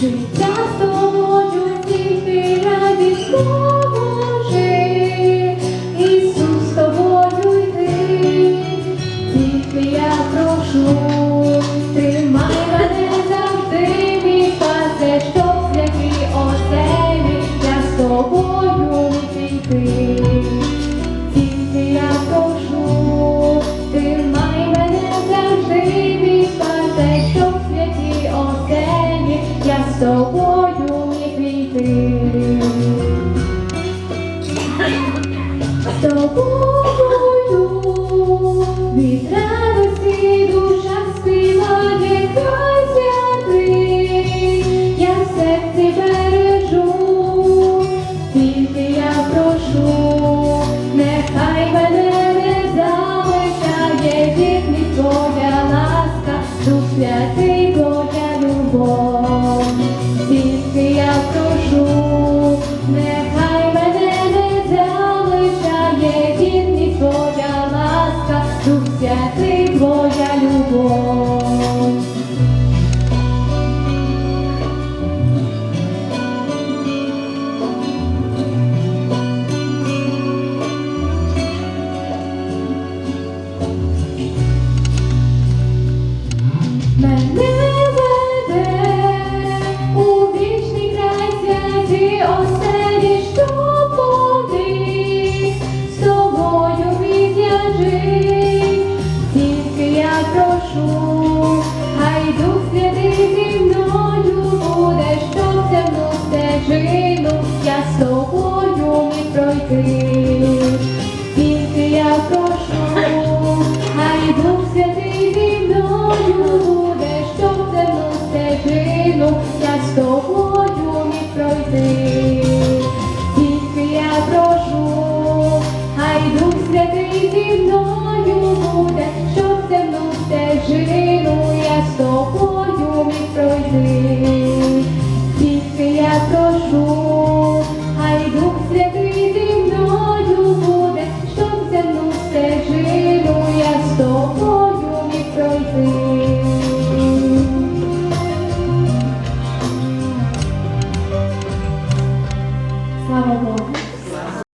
Drink святий Божа любов, тільки я прошу, нехай мене не залишає бідність Твоя ласка, Дух святий Твоя любов. Я з тобою ми пройти, тільки я прошу.